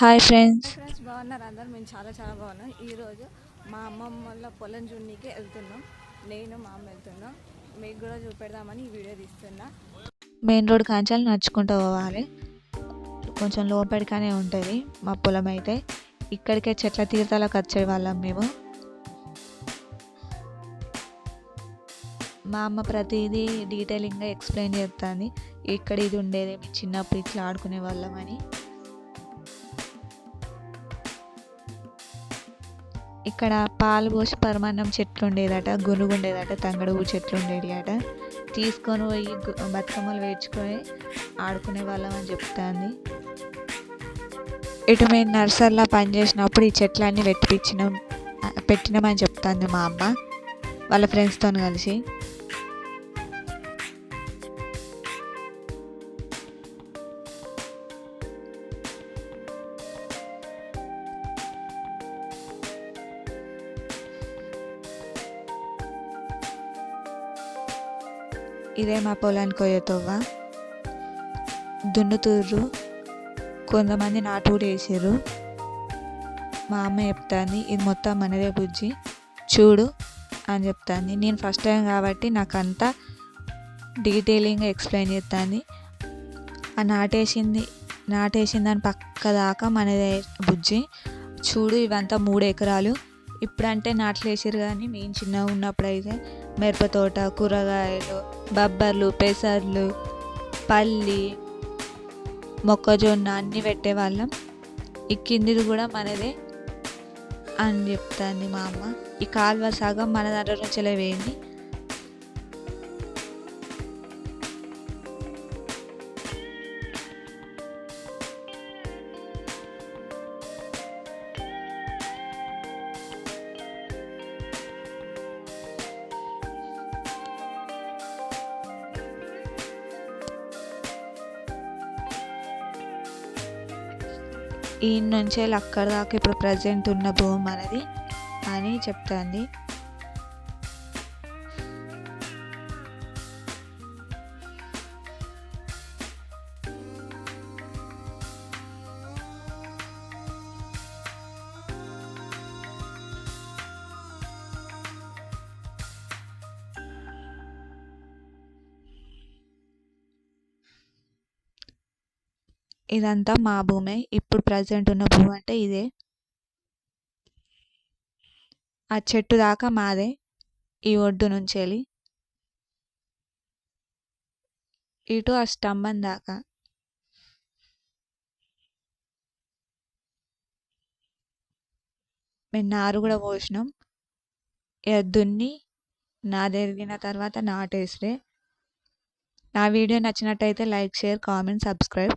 Hi friends friends బాగున్నారు? అందరు మేము చాలా చాలా బాగున్నాం. ఈరోజు మా అమ్మమ్మ వాళ్ళ పొలం జున్నికి వెళ్తున్నాం. నేను మా అమ్మ వెళ్తున్నాం. మీకు కూడా చూపెడదామని ఈ వీడియో తీస్తున్నా. మెయిన్ రోడ్ కాంచాలి నడుచుకుంటూ పోవాలి. కొంచెం లోపలిగానే ఉంటుంది మా పొలం అయితే. ఇక్కడికే చెట్ల తీర్థాలకు వచ్చే వాళ్ళం మేము. మా అమ్మ ప్రతిదీ డీటెయిలింగ్గా ఎక్స్ప్లెయిన్ చేస్తుంది ఇక్కడ ఇది ఉండేది? చిన్నప్పుడు ఇట్లా ఆడుకునే వాళ్ళం ఇక్కడ పాలు పోసి పరమాన్నం చెట్లు ఉండేదట గునుగు ఉండేదట తంగడుగు చెట్లు ఉండేవి అట తీసుకొని పోయి బతుకమ్మలు వేర్చుకొని ఆడుకునే వాళ్ళం అని చెప్తాంది. ఇటు మేము నర్సరీలో పనిచేసినప్పుడు ఈ చెట్లన్నీ పెట్టిపించినాం పెట్టినామని చెప్తుంది మా అమ్మ వాళ్ళ ఫ్రెండ్స్తో కలిసి. ఇదే మా పొలానికి పోయే తవ్వ దున్నుతుర్రు. కొంతమంది నాటు కూడా వేసారు మా అమ్మ చెప్తాను ఇది మొత్తం మనదే బుజ్జి. చూడు అని చెప్తాను నేను ఫస్ట్ టైం కాబట్టి నాకు అంతా డీటెయిలింగ్గా ఎక్స్ప్లెయిన్ చేస్తాను ఆ నాటేసింది నాటేసిన దాని పక్క దాకా మనదే బుజ్జి. చూడు ఇవంతా మూడు ఎకరాలు. ఇప్పుడంటే నాట్లు వేసారు కానీ మేము చిన్నగా ఉన్నప్పుడు అయితే మిరపతోట కూరగాయలు బబ్బర్లు పెసర్లు పల్లి మొక్కజొన్న అన్నీ పెట్టేవాళ్ళం. ఈ కిందిది కూడా మనదే అని చెప్తుంది మా అమ్మ. ఈ కాలువ సగం మన దగ్గర నుంచి వేయండి ఈ నుంచే అక్కడ దాకా ఇప్పుడు ప్రజెంట్ ఉన్న భూమి అనేది అని చెప్తుంది. ఇదంతా మా భూమే. ఇప్పుడు ప్రజెంట్ ఉన్న భూమి అంటే ఇదే. ఆ చెట్టు దాకా మాదే ఈ ఒడ్డు నుంచి వెళ్ళి ఇటు ఆ స్తంభం దాకా. మేము నారు కూడా పోసినాం. ఇక దున్ని నాదెరిగిన తర్వాత నాటేస్తే నా వీడియో నచ్చినట్టయితే like share comment subscribe.